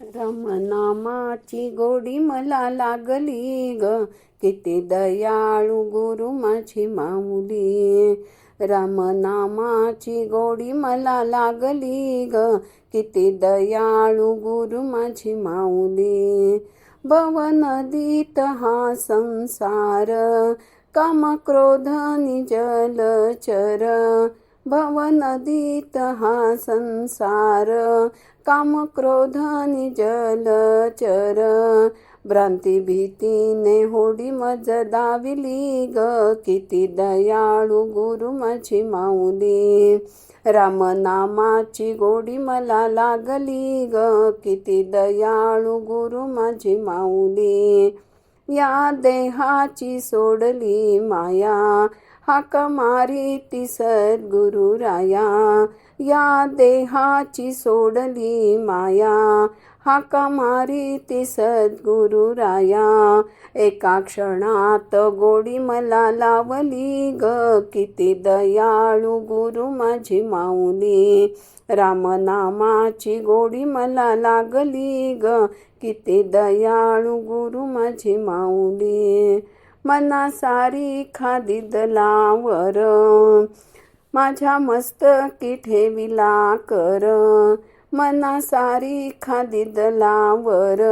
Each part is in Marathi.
रमनामाची गोडी मला लागली ग. किती दयाळू गुरु माझी माऊली. रामनामाची गोडी मला लागली ग. किती दयाळू गुरु माझी माऊली. भव नदीत हा संसार काम क्रोध जलचर भव हा संसार काम क्रोध जलचर भ्रांती भीतीने होडी मज दाविली ग किती दयाळू गुरु माझी माऊली. रामनामाची गोडी मला लागली ग किती दयाळू गुरु माझी माऊली. या देहाची सोडली माया हाक मारी सद्गुरुराया राया. या देहाची सोडली माया. हाका मारी सद्गुरुराया राया. एका क्षणात गोडी मला लावली ग. किती दयाळू गुरु माझी माऊली. रामनामाची गोडी मला लागली ग. किती दयाळू गुरु माझी माऊली. मना सारी खादी दलावर माझ्या मस्तकी ठेविला कर. मना सारी खादी दलावर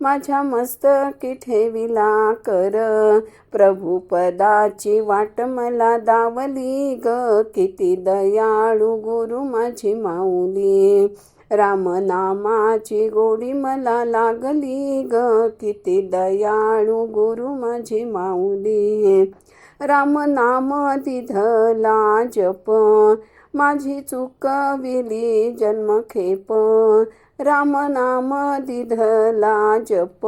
माझ्या मस्तकी ठेविला कर. प्रभू पदाची वाट मला दावली ग. किती दयाळू गुरु माझी माऊली. रामनामाची गोडी मला लागली ग. किती दयाळू गुरु माझी माऊली. रामनाम दिधला जप. माझी चुकविली जन्मखेप. रामनाम दिधला जप.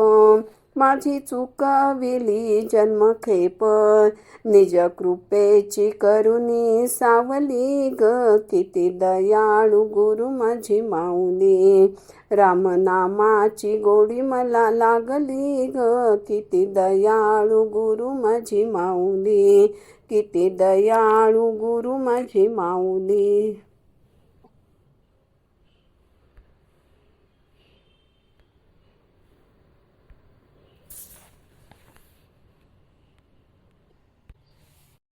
माझी चुकविली जन्मखेप निज कृपेची करुणी सावली ग. किती दयाळू गुरु माझी माऊली. रामनामाची गोडी मला लागली ग. किती दयाळू गुरु माझी माऊली. किती दयाळू गुरु माझी माऊली.